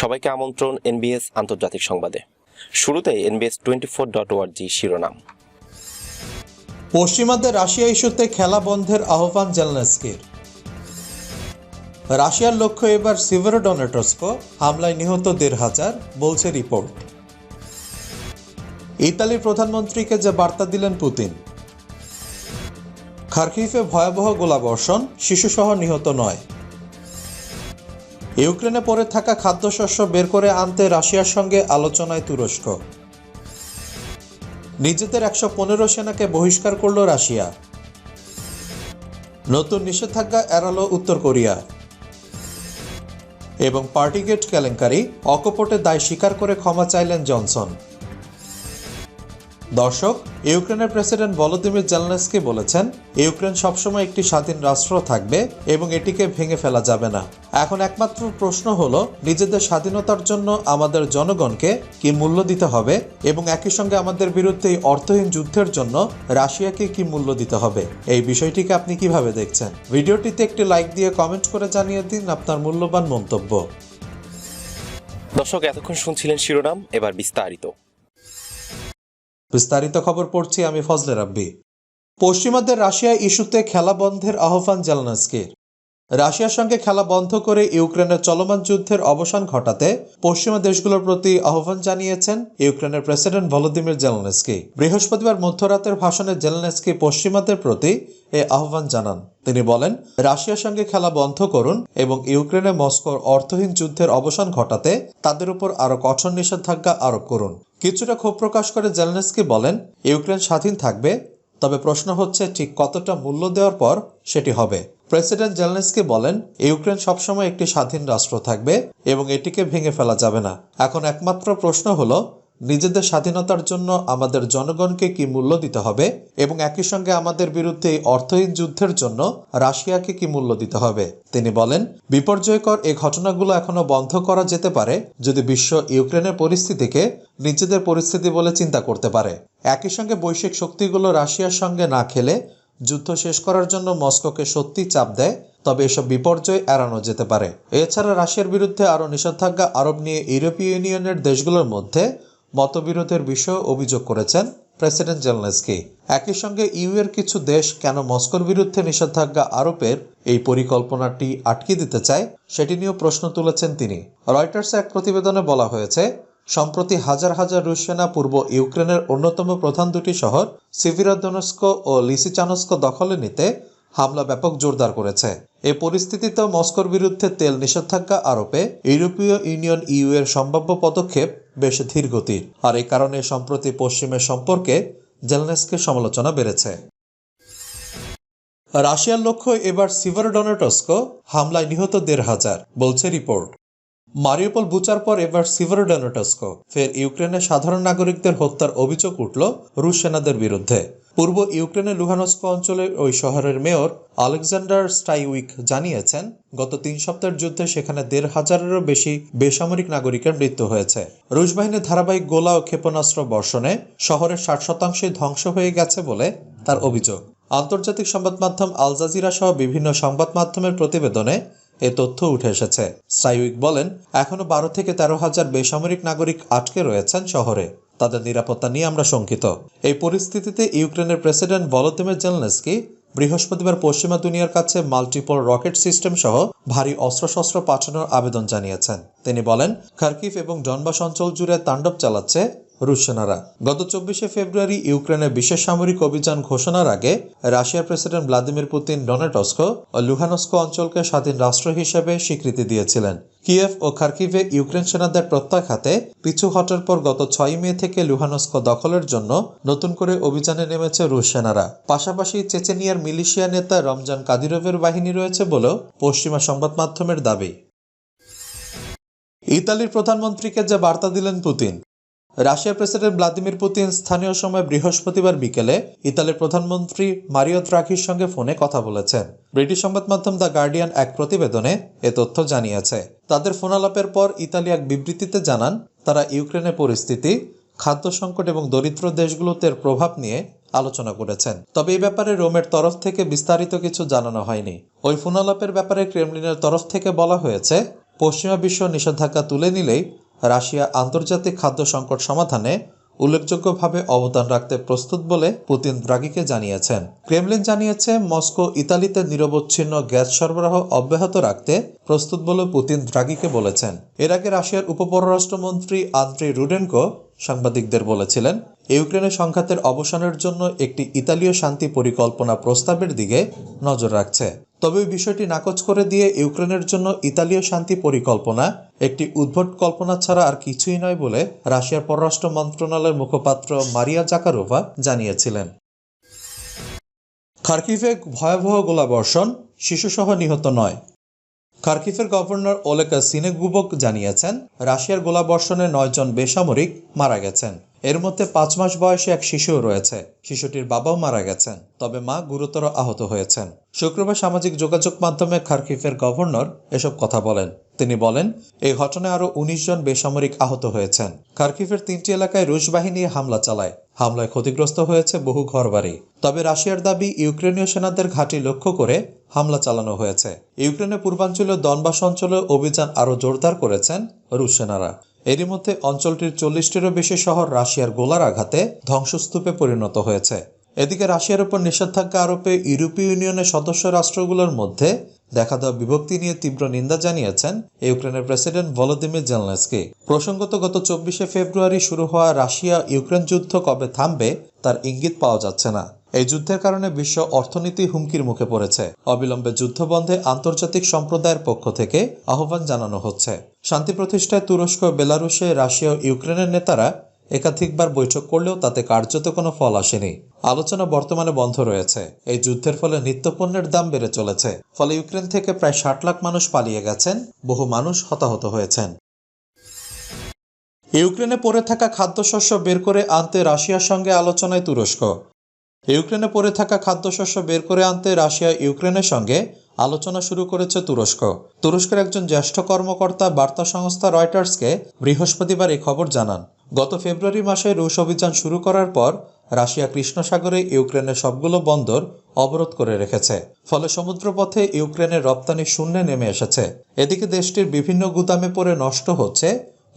সবাইকে আমন্ত্রণ এনবিএস আন্তর্জাতিক সংবাদে। শুরুতে NBS twenty four dot org শিরোনাম। পশ্চিমাদের রাশিয়া ইস্যুতে খেলা বন্ধের আহ্বান জেলনেস্কির। রাশিয়ার লক্ষ্য এবার সিভেরোডনেটস্কো হামলায় নিহত দেড় হাজার, বলছে রিপোর্ট। ইতালির প্রধানমন্ত্রীকে যে বার্তা দিলেন পুতিন। খার্কিফে ভয়াবহ গোলাবর্ষণ, শিশুসহ নিহত নয়। ইউক্রেনে পড়ে থাকা খাদ্যশস্য বের করে আনতে রাশিয়ার সঙ্গে আলোচনায় তুরস্ক। নিজেদের একশো পনেরো সেনাকে বহিষ্কার করল রাশিয়া। নতুন নিষেধাজ্ঞা এড়াল উত্তর কোরিয়া। এবং পার্টিগেট কেলেঙ্কারি অকপটে দায় স্বীকার করে ক্ষমা চাইলেন জনসন। দর্শক, ইউক্রেনের প্রেসিডেন্ট ভলোদিমির জেলনেস্কি বলেছেন, ইউক্রেন সবসময় একটি স্বাধীন রাষ্ট্র থাকবে এবং এটিকে ভেঙে ফেলা যাবে না। এখন একমাত্র প্রশ্ন হলো, নিজেদের স্বাধীনতার জন্য আমাদের জনগণকে কি মূল্য দিতে হবে এবং একই সঙ্গে আমাদের বিরুদ্ধে এই অর্থহীন যুদ্ধের জন্য রাশিয়াকে কি মূল্য দিতে হবে? এই বিষয়টিকে আপনি কীভাবে দেখছেন? ভিডিওটিতে একটি লাইক দিয়ে কমেন্ট করে জানিয়ে দিন আপনার মূল্যবান মন্তব্য। দর্শক, এতক্ষণ শুনছিলেন শিরোনাম, এবার বিস্তারিত। বিস্তারিত খবর পড়ছি আমি ফজলে রাব্বি। পশ্চিমাদের রাশিয়া ইস্যুতে খেলা বন্ধের আহ্বান জেলনাস্কির রাশিয়ার সঙ্গে খেলা বন্ধ করে ইউক্রেনের চলমান যুদ্ধের অবসান ঘটাতে পশ্চিমা দেশগুলোর প্রতি আহ্বান জানিয়েছেন ইউক্রেনের প্রেসিডেন্ট ভলোদিমির জেলনেস্কি। বৃহস্পতিবার মধ্যরাতের ভাষণে জেলনেস্কি পশ্চিমাদের প্রতি এ আহ্বান জানান। তিনি বলেন, রাশিয়ার সঙ্গে খেলা বন্ধ করুন এবং ইউক্রেনে মস্কোর অর্থহীন যুদ্ধের অবসান ঘটাতে তাদের উপর আরও কঠোর নিষেধাজ্ঞা আরোপ করুন। কিছুটা ক্ষোভ প্রকাশ করে জেলনেস্কি বলেন, ইউক্রেন স্বাধীন থাকবে, তবে প্রশ্ন হচ্ছে ঠিক কতটা মূল্য দেওয়ার পর সেটি হবে। প্রেসিডেন্ট জেলনেস্কি বলেন, ইউক্রেন সবসময় একটি স্বাধীন রাষ্ট্র থাকবে এবং এটিকে ভেঙে ফেলা যাবে না। এখন একমাত্র প্রশ্ন হলো নিজেদের স্বাধীনতার জন্য আমাদের জনগণকে কি মূল্য দিতে হবে? এবং একই সঙ্গে আমাদের বিরুদ্ধে অর্থহীন যুদ্ধের জন্য রাশিয়াকে কি মূল্য দিতে হবে? তিনি বলেন, বিপর্যয়কর এই ঘটনাগুলো এখনও বন্ধ করা যেতে পারে যদি বিশ্ব ইউক্রেনের পরিস্থিতিকে নিজেদের পরিস্থিতি বলে চিন্তা করতে পারে। একই সঙ্গে বৈশ্বিক শক্তিগুলো রাশিয়ার সঙ্গে না খেলে যুদ্ধ শেষ করার জন্য মস্কোকে সত্যি চাপ দেয়, তবে এসব বিপর্যয় এড়ানো যেতে পারে। এছাড়া রাশিয়ার বিরুদ্ধে আরও নিষেধাজ্ঞা আরোপ নিয়ে ইউরোপীয় ইউনিয়নের দেশগুলোর মধ্যে মতবিরোধের বিষয়ে অভিযোগ করেছেন প্রেসিডেন্ট জেলনেস্কি। একই সঙ্গে ইউ এর কিছু দেশ কেন মস্কোর বিরুদ্ধে নিষেধাজ্ঞা আরোপের এই পরিকল্পনাটি আটকে দিতে চায়, সেটি নিয়েও প্রশ্ন তুলেছেন তিনি। রয়টার্স এক প্রতিবেদনে বলা হয়েছে, সম্প্রতি হাজার হাজার রুশ সেনা পূর্ব ইউক্রেনের অন্যতম প্রধান দুটি শহর, সিভিরাদনস্ক ও লিসিচানস্ক দখলে নিতে হামলা ব্যাপক জোরদার করেছে। এ পরিস্থিতিতে মস্কোর বিরুদ্ধে তেল নিষেধাজ্ঞা আরোপে ইউরোপীয় ইউনিয়ন ইউ এর সম্ভাব্য পদক্ষেপ বেশ ধীর গতির। আর এই কারণে সম্প্রতি পশ্চিমের সম্পর্কে জেলনেসকে সমালোচনা বেড়েছে। রাশিয়ার লক্ষ্য এবার সিভারডনেটস্কো হামলায় নিহত দেড় হাজার, বলছে রিপোর্ট। মারিউপল বুচার পর এবার সিভারোডেনোটস্কো। ফের ইউক্রেনের সাধারণ নাগরিকদের হত্যার অভিযোগ উঠল রুশ সেনাদের বিরুদ্ধে। পূর্ব ইউক্রেনের লুহানস্কো অঞ্চলের ওই শহরের মেয়র আলেকজান্ডার স্টাইউইক জানিয়েছেন, গত তিন সপ্তাহের যুদ্ধে সেখানে দেড় হাজারেরও বেশি বেসামরিক নাগরিকের মৃত্যু হয়েছে। রুশ বাহিনীর ধারাবাহিক গোলা ও ক্ষেপণাস্ত্র বর্ষণে শহরের ষাট শতাংশই ধ্বংস হয়ে গেছে বলে তার অভিযোগ। আন্তর্জাতিক সংবাদ মাধ্যম আল জাজিরা সহ বিভিন্ন সংবাদ মাধ্যমের প্রতিবেদনে এ তথ্য উঠে এসেছে। সাইউইক বলেন, এখনও বারো থেকে তেরো হাজার বেসামরিক নাগরিক আটকে রয়েছেন শহরে। তাদের নিরাপত্তা নিয়ে আমরা শঙ্কিত। এই পরিস্থিতিতে ইউক্রেনের প্রেসিডেন্ট ভলোদিমির জেলনেসকি বৃহস্পতিবার পশ্চিমা দুনিয়ার কাছে মাল্টিপল রকেট সিস্টেম সহ ভারী অস্ত্রশস্ত্র পাঠানোর আবেদন জানিয়েছেন। তিনি বলেন খার্কিফ এবং ডনবাস অঞ্চল জুড়ে তাণ্ডব চালাচ্ছে রুশ সেনারা গত চব্বিশে ফেব্রুয়ারি ইউক্রেনে বিশেষ সামরিক অভিযান ঘোষণার আগে রাশিয়ার প্রেসিডেন্ট ভ্লাদিমির পুতিন ডনেটস্কো ও লুহানস্কো অঞ্চলকে স্বাধীন রাষ্ট্র হিসেবে স্বীকৃতি দিয়েছিলেন। কিয়েভ ও খার্কিভে ইউক্রেন সেনাদের প্রত্যাঘাতে পিছু হটার পর গত ছয় মে থেকে লুহানস্কো দখলের জন্য নতুন করে অভিযানে নেমেছে রুশ সেনারা। পাশাপাশি চেচেনিয়ার মিলিশিয়া নেতা রমজান কাদিরোভের বাহিনী রয়েছে বলেও পশ্চিমা সংবাদ মাধ্যমের দাবি। ইতালির প্রধানমন্ত্রীকে যে বার্তা দিলেন পুতিন রাশিয়ার প্রেসিডেন্ট ভ্লাদিমির পুতিন স্থানীয় সময় বৃহস্পতিবার বিকেলে ইতালির প্রধানমন্ত্রী মারিও দ্রাঘির সঙ্গে ফোনে কথা বলেছেন। ব্রিটিশ সংবাদ মাধ্যম দ্য গার্ডিয়ান এক প্রতিবেদনে এ তথ্য জানিয়েছে। তাদের ফোনালাপের পর ইতালি এক বিবৃতিতে জানান, তারা ইউক্রেনের পরিস্থিতি, খাদ্য সংকট এবং দরিদ্র দেশগুলোতে প্রভাব নিয়ে আলোচনা করেছেন। তবে এই ব্যাপারে রোমের তরফ থেকে বিস্তারিত কিছু জানানো হয়নি। ওই ফোনালাপের ব্যাপারে ক্রেমলিনের তরফ থেকে বলা হয়েছে, পশ্চিমা বিশ্ব নিষেধাজ্ঞা তুলে নিলেই রাশিয়া আন্তর্জাতিক খাদ্য সংকট সমাধানে উল্লেখযোগ্যভাবে অবদান রাখতে প্রস্তুত বলে পুতিন দ্রাগিকে জানিয়েছেন। ক্রেমলিন জানিয়েছে, মস্কো ইতালিতে নিরবচ্ছিন্ন গ্যাস সরবরাহ অব্যাহত রাখতে প্রস্তুত বলে পুতিন দ্রাগিকে বলেছেন। এর আগে রাশিয়ার উপপররাষ্ট্রমন্ত্রী আন্দ্রে রুডেনকো সাংবাদিকদের বলেছিলেন ইউক্রেনের সংঘাতের অবসানের জন্য একটি ইতালীয় শান্তি পরিকল্পনা প্রস্তাবের দিকে নজর রাখছে। তবে বিষয়টি নাকচ করে দিয়ে ইউক্রেনের জন্য ইতালীয় শান্তি পরিকল্পনা, একটি উদ্ভট কল্পনা ছাড়া আর কিছুই নয় বলে রাশিয়ার পররাষ্ট্র মন্ত্রণালয়ের মুখপাত্র মারিয়া জাকারোভা জানিয়েছিলেন। খার্কিভে ভয়াবহ গোলাবর্ষণ শিশুসহ নিহত নয়। খার্কিফের গভর্নর ওলেকা সিনেগুবক জানিয়েছেন, রাশিয়ার গোলাবর্ষণে নয়জন বেসামরিক মারা গেছেন। এর মধ্যে পাঁচ মাস বয়সে এক শিশুও রয়েছে। শিশুটির বাবাও মারা গেছেন, তবে মা গুরুতর আহত হয়েছেন। শুক্রবার সামাজিক যোগাযোগ মাধ্যমে খার্কিফের গভর্নর এসব কথা বলেন। তিনি বলেন, এই ঘটনায় আরও উনিশ জন বেসামরিক আহত হয়েছেন। খার্কিফের তিনটি এলাকায় রুশ বাহিনী হামলা চালায়। হামলায় ক্ষতিগ্রস্ত হয়েছে বহু ঘরবাড়ি। তবে রাশিয়ার দাবি, ইউক্রেনীয় সেনাদের ঘাঁটি লক্ষ্য করে হামলা চালানো হয়েছে। ইউক্রেনের পূর্বাঞ্চলীয় দনবাস অঞ্চলে অভিযান আরও জোরদার করেছেন রুশ সেনারা। এরই মধ্যে অঞ্চলটির চল্লিশটিরও বেশি শহর রাশিয়ার গোলার আঘাতে ধ্বংসস্তূপে পরিণত হয়েছে। এদিকে রাশিয়ার উপর নিষেধাজ্ঞা আরোপে ইউরোপীয় ইউনিয়নের সদস্য রাষ্ট্রগুলোর মধ্যে দেখা দেওয়া বিভক্তি নিয়ে তীব্র নিন্দা জানিয়েছেন ইউক্রেনের প্রেসিডেন্ট ভলোদিমির জেলনেসকি। প্রসঙ্গত, গত চব্বিশে ফেব্রুয়ারি শুরু হওয়া রাশিয়া ইউক্রেন যুদ্ধ কবে থামবে তার ইঙ্গিত পাওয়া যাচ্ছে না। এই যুদ্ধের কারণে বিশ্ব অর্থনীতি হুমকির মুখে পড়েছে। অবিলম্বে যুদ্ধ বন্ধে আন্তর্জাতিক সম্প্রদায়ের পক্ষ থেকে আহ্বান জানানো হচ্ছে। শান্তি প্রতিষ্ঠায় তুরস্ক, বেলারুশে, রাশিয়া ও ইউক্রেনের নেতারা একাধিকবার বৈঠক করলেও তাতে কার্যত কোনো ফল আসেনি। আলোচনা বর্তমানে বন্ধ রয়েছে। এই যুদ্ধের ফলে নিত্যপণ্যের দাম বেড়ে চলেছে। ফলে ইউক্রেন থেকে প্রায় ষাট লাখ মানুষ পালিয়ে গেছেন। বহু মানুষ হতাহত হয়েছেন। ইউক্রেনে পড়ে থাকা খাদ্যশস্য বের করে আনতে রাশিয়ার সঙ্গে আলোচনায় তুরস্ক। ইউক্রেনে পড়ে থাকা খাদ্যশস্য বের করে আনতে রাশিয়া ইউক্রেনের সঙ্গে আলোচনা শুরু করেছে তুরস্ক। তুরস্কের একজন জ্যেষ্ঠ কর্মকর্তা বার্তা সংস্থা রয়টার্সকে বৃহস্পতিবার এই খবর জানান। গত ফেব্রুয়ারি মাসে রুশ অভিযান শুরু করার পর রাশিয়া কৃষ্ণ সাগরে ইউক্রেনের সবগুলো বন্দর অবরোধ করে রেখেছে। ফলে সমুদ্রপথে ইউক্রেনের রপ্তানি শূন্যে নেমে এসেছে। এদিকে দেশটির বিভিন্ন গুদামে পড়ে নষ্ট হচ্ছে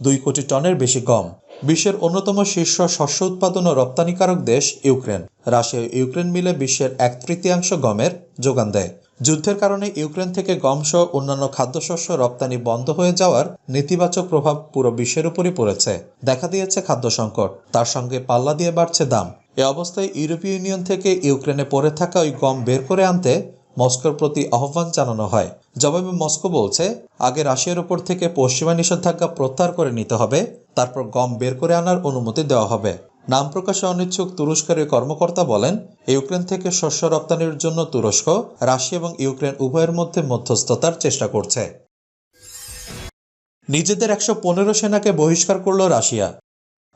দুই কোটি টনের বেশি গম। বিশ্বের অন্যতম শীর্ষ শস্য উৎপাদন ও রপ্তানিকারক দেশ ইউক্রেন। রাশিয়া ইউক্রেন মিলে বিশ্বের এক তৃতীয়াংশ গমের যোগান দেয়। যুদ্ধের কারণে ইউক্রেন থেকে গম সহ অন্যান্য খাদ্যশস্য রপ্তানি বন্ধ হয়ে যাওয়ার নেতিবাচক প্রভাব পুরো বিশ্বের উপরই পড়েছে। দেখা দিয়েছে খাদ্য সংকট। তার সঙ্গে পাল্লা দিয়ে বাড়ছে দাম। এ অবস্থায় ইউরোপীয় ইউনিয়ন থেকে ইউক্রেনে পড়ে থাকা ওই গম বের করে আনতে মস্কোর প্রতি আহ্বান জানানো হয়। জবাবে মস্কো বলছে, আগে রাশিয়ার উপর থেকে পশ্চিমা নিষেধাজ্ঞা প্রত্যাহার করে নিতে হবে, তারপর গম বের করে আনার অনুমতি দেওয়া হবে। নাম প্রকাশে অনিচ্ছুক তুরস্কের কর্মকর্তা বলেন ইউক্রেন থেকে শস্য রপ্তানির জন্য তুরস্ক, রাশিয়া এবং ইউক্রেন উভয়ের মধ্যে মধ্যস্থতার চেষ্টা করছে। নিজেদের একশো পনেরো সেনাকে বহিষ্কার করল রাশিয়া।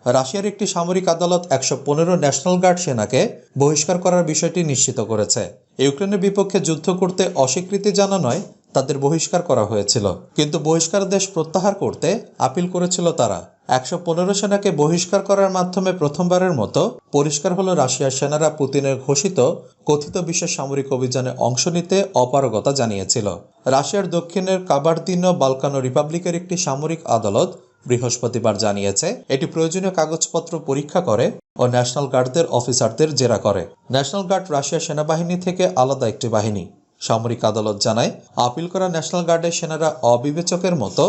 রাশিয়ার একটি সামরিক আদালত একশো পনেরো ন্যাশনাল গার্ড সেনাকে বহিষ্কার করার বিষয়টি নিশ্চিত করেছে। ইউক্রেনের বিপক্ষে যুদ্ধ করতে অস্বীকৃতি জানানোয় তাদের বহিষ্কার করা হয়েছিল। কিন্তু বহিষ্কার দেশ প্রত্যাহার করতে আপিল করেছিল তারা। একশো পনেরো সেনাকে বহিষ্কার করার মাধ্যমে প্রথমবারের মতো পরিষ্কার হলো রাশিয়ার সেনারা পুতিনের ঘোষিত কথিত বিশেষ সামরিক অভিযানে অংশ নিতে অপারগতা জানিয়েছিল। রাশিয়ার দক্ষিণের কাবার্দিনো বালকানো রিপাবলিকের একটি সামরিক আদালত বৃহস্পতিবার জানিয়েছে, এটি প্রয়োজনীয় কাগজপত্র পরীক্ষা করে ও ন্যাশনাল গার্ডদের অফিসারদের জেরা করে। ন্যাশনাল গার্ড রাশিয়া সেনাবাহিনী থেকে আলাদা একটি বাহিনী। সামরিক আদালত জানায়, আপিল করা ন্যাশনাল গার্ডের সেনারা অবিবেচকের মতো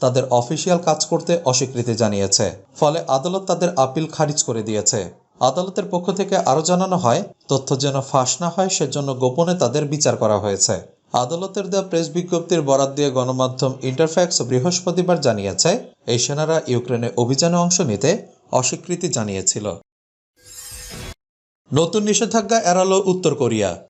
তাদের অফিসিয়াল কাজ করতে অস্বীকৃতি জানিয়েছে। ফলে আদালত তাদের আপিল খারিজ করে দিয়েছে। আদালতের পক্ষ থেকে আরও জানানো হয়, তথ্য যেন ফাঁস না হয়, সেজন্য গোপনে তাদের বিচার করা হয়েছে। আদালতের দেওয়া প্রেস বিজ্ঞপ্তির বরাদ দিয়ে গণমাধ্যম ইন্টারফ্যাক্স বৃহস্পতিবার জানিয়েছে, এই সেনারা ইউক্রেনে অভিযানে অংশ নিতে অস্বীকৃতি জানিয়েছিল। নতুন নিষেধাজ্ঞা এড়াল উত্তর কোরিয়া।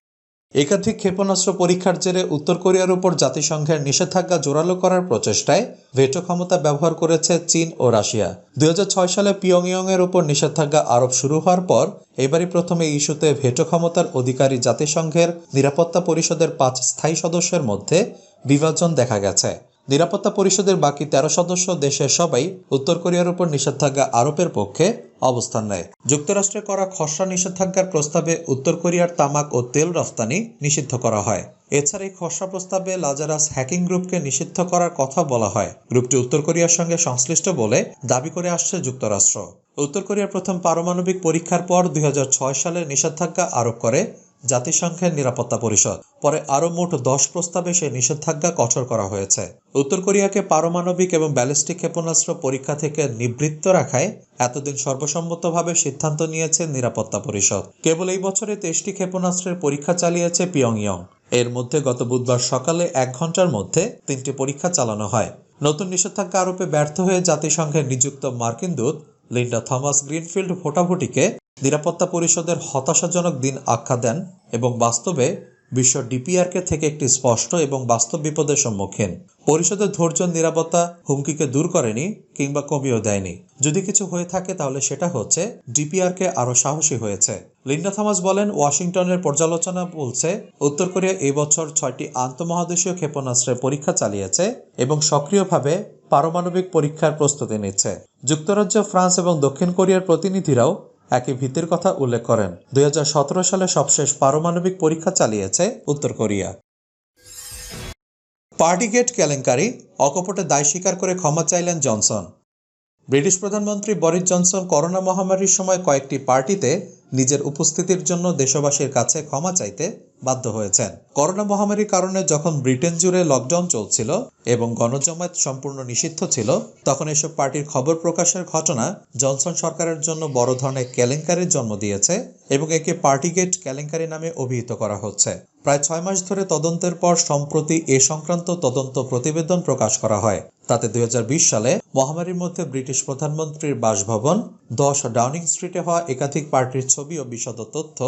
একাধিক ক্ষেপণাস্ত্র পরীক্ষার জেরে উত্তর কোরিয়ার উপর জাতিসংঘের নিষেধাজ্ঞা জোরালো করার প্রচেষ্টায় ভেটো ক্ষমতা ব্যবহার করেছে চীন ও রাশিয়া। দুই হাজার ছয় সালে পিয়ংইয়ং এর উপর নিষেধাজ্ঞা আরোপ শুরু হওয়ার পর, এবারই প্রথমে ইস্যুতে ভেটো ক্ষমতার অধিকারী জাতিসংঘের নিরাপত্তা পরিষদের পাঁচ স্থায়ী সদস্যের মধ্যে বিভাজন দেখা গেছে। নিরাপত্তা পরিষদের বাকি তেরো সদস্য দেশের সবাই উত্তর কোরিয়ার উপর নিষেধাজ্ঞা আরোপের পক্ষে অবস্থান নেয়। যুক্তরাষ্ট্রে করা খসড়া নিষেধাজ্ঞার প্রস্তাবে উত্তর কোরিয়ার তামাক ও তেল রফতানি নিষিদ্ধ করা হয়। এছাড়া এই খসড়া প্রস্তাবে লাজারাস হ্যাকিং গ্রুপকে নিষিদ্ধ করার কথা বলা হয়। গ্রুপটি উত্তর কোরিয়ার সঙ্গে সংশ্লিষ্ট বলে দাবি করে আসছে যুক্তরাষ্ট্র। উত্তর কোরিয়ার প্রথম পারমাণবিক পরীক্ষার পর দুই হাজার ছয় সালে নিষেধাজ্ঞা আরোপ করে জাতিসংঘের নিরাপত্তা পরিষদ। পরে আরও মোট দশ প্রস্তাবে সেই নিষেধাজ্ঞা কঠোর করা হয়েছে। উত্তর কোরিয়াকে পারমাণবিক এবং ব্যালিস্টিক ক্ষেপণাস্ত্র পরীক্ষা থেকে নিবৃত্ত রাখায় এতদিন সর্বসম্মতভাবে সিদ্ধান্ত নিয়েছে নিরাপত্তা পরিষদ। কেবল এই বছরে তেইশটি ক্ষেপণাস্ত্রের পরীক্ষা চালিয়েছে পিয়ংইয়ং। এর মধ্যে গত বুধবার সকালে এক ঘণ্টার মধ্যে তিনটি পরীক্ষা চালানো হয়। নতুন নিষেধাজ্ঞা আরোপে ব্যর্থ হয়ে জাতিসংঘের নিযুক্ত মার্কিন দূত লিন্ডা থমাস গ্রিনফিল্ড ভোটাভুটিকে নিরাপত্তা পরিষদের হতাশাজনক দিন আখ্যা দেন এবং বাস্তবে বিশ্ব ডিপিআরকে থেকে একটি স্পষ্ট এবং বাস্তব বিপদের সম্মুখীন। পরিষদের ধৈর্য, নিরাপত্তা হুমকিকে দূর করেনি কিংবা কমিয়েও দেয়নি। যদি কিছু হয়ে থাকে তাহলে সেটা হচ্ছে ডিপিআরকে আরও সাহসী হয়েছে। লিন্ডা থমাস বলেন, ওয়াশিংটনের পর্যালোচনা বলছে, উত্তর কোরিয়া এই বছর ছয়টি আন্তঃমহাদেশীয় ক্ষেপণাস্ত্রের পরীক্ষা চালিয়েছে এবং সক্রিয়ভাবে পারমাণবিক পরীক্ষার প্রস্তুতি নিচ্ছে। যুক্তরাজ্য, ফ্রান্স এবং দক্ষিণ কোরিয়ার প্রতিনিধিরাও একই ভিত্তির কথা উল্লেখ করেন। দুই হাজার সতেরো সালে সবশেষ পারমাণবিক পরীক্ষা চালিয়েছে উত্তর কোরিয়া। পার্টিগেট কেলেঙ্কারি, অকপটে দায় স্বীকার করে ক্ষমা চাইলেন জনসন। ব্রিটিশ প্রধানমন্ত্রী বরিস জনসন করোনা মহামারীর সময় কয়েকটি পার্টিতে নিজের উপস্থিতির জন্য দেশবাসীর কাছে ক্ষমা চাইতে বাধ্য হয়েছেন। করোনা মহামারীর কারণে যখন ব্রিটেন জুড়ে লকডাউন চলছিল এবং গণজমায়েত সম্পূর্ণ নিষিদ্ধ ছিল, তখন এসব পার্টির খবর প্রকাশের ঘটনা জনসন সরকারের জন্য বড় ধরনের কেলেঙ্কারির জন্ম দিয়েছে এবং একে পার্টিগেট কেলেঙ্কারি নামে অভিহিত করা হচ্ছে। প্রায় ছয় মাস ধরে তদন্তের পর সম্প্রতি এ সংক্রান্ত তদন্ত প্রতিবেদন প্রকাশ করা হয়। তাতে দুই হাজার বিশ সালে মহামারীর মধ্যে ব্রিটিশ প্রধানমন্ত্রীর বাসভবন, দশ ডাউনিং স্ট্রিটে হওয়া একাধিক পার্টির ছবি ও বিশদ তথ্য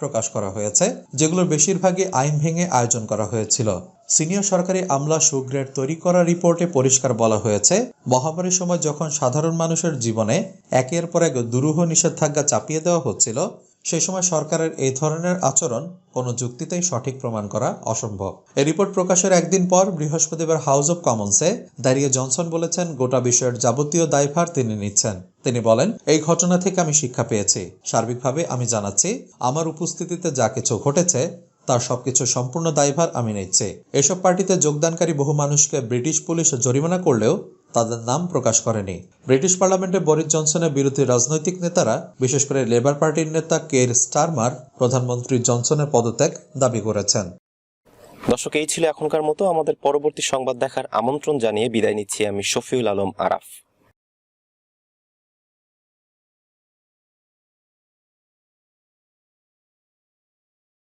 প্রকাশ করা হয়েছে, যেগুলোর বেশিরভাগই আইন ভেঙে আয়োজন করা হয়েছিল। সিনিয়র সরকারি আমলা সুগ্রেড তৈরি করা রিপোর্টে পরিষ্কার বলা হয়েছে, মহামারীর সময় যখন সাধারণ মানুষের জীবনে একের পর এক দুরূহ নিষেধাজ্ঞা চাপিয়ে দেওয়া হচ্ছিল সেই সময় সরকারের এই ধরনের আচরণ কোনো যুক্তিতেই সঠিক প্রমাণ করা অসম্ভব। এই রিপোর্ট প্রকাশের একদিন পর বৃহস্পতিবার হাউস অব কমন্সে দাঁড়িয়ে জনসন বলেছেন, গোটা বিষয়ের যাবতীয় দায়ভার তিনি নিচ্ছেন। তিনি বলেন, এই ঘটনা থেকে আমি শিক্ষা পেয়েছি। সার্বিকভাবে আমি জানাচ্ছি, আমার উপস্থিতিতে যা কিছু ঘটেছে, তার সবকিছু সম্পূর্ণ দায়ভার আমি নিচ্ছি। এসব পার্টিতে যোগদানকারী বহু মানুষকে ব্রিটিশ পুলিশ জরিমানা করলেও তাদের নাম প্রকাশ করেনি। ব্রিটিশ পার্লামেন্টে বরিস জনসনের বিরোধী রাজনৈতিক নেতারা, বিশেষ করে লেবার পার্টির নেতা কের স্টারমার, প্রধানমন্ত্রী জনসনের পদত্যাগ দাবি করেছেন। দর্শক, এই ছিল এখনকার মতো। আমাদের পরবর্তী সংবাদ দেখার আমন্ত্রণ জানিয়ে বিদায় নিচ্ছি আমি শফিউল আলম আরাফ।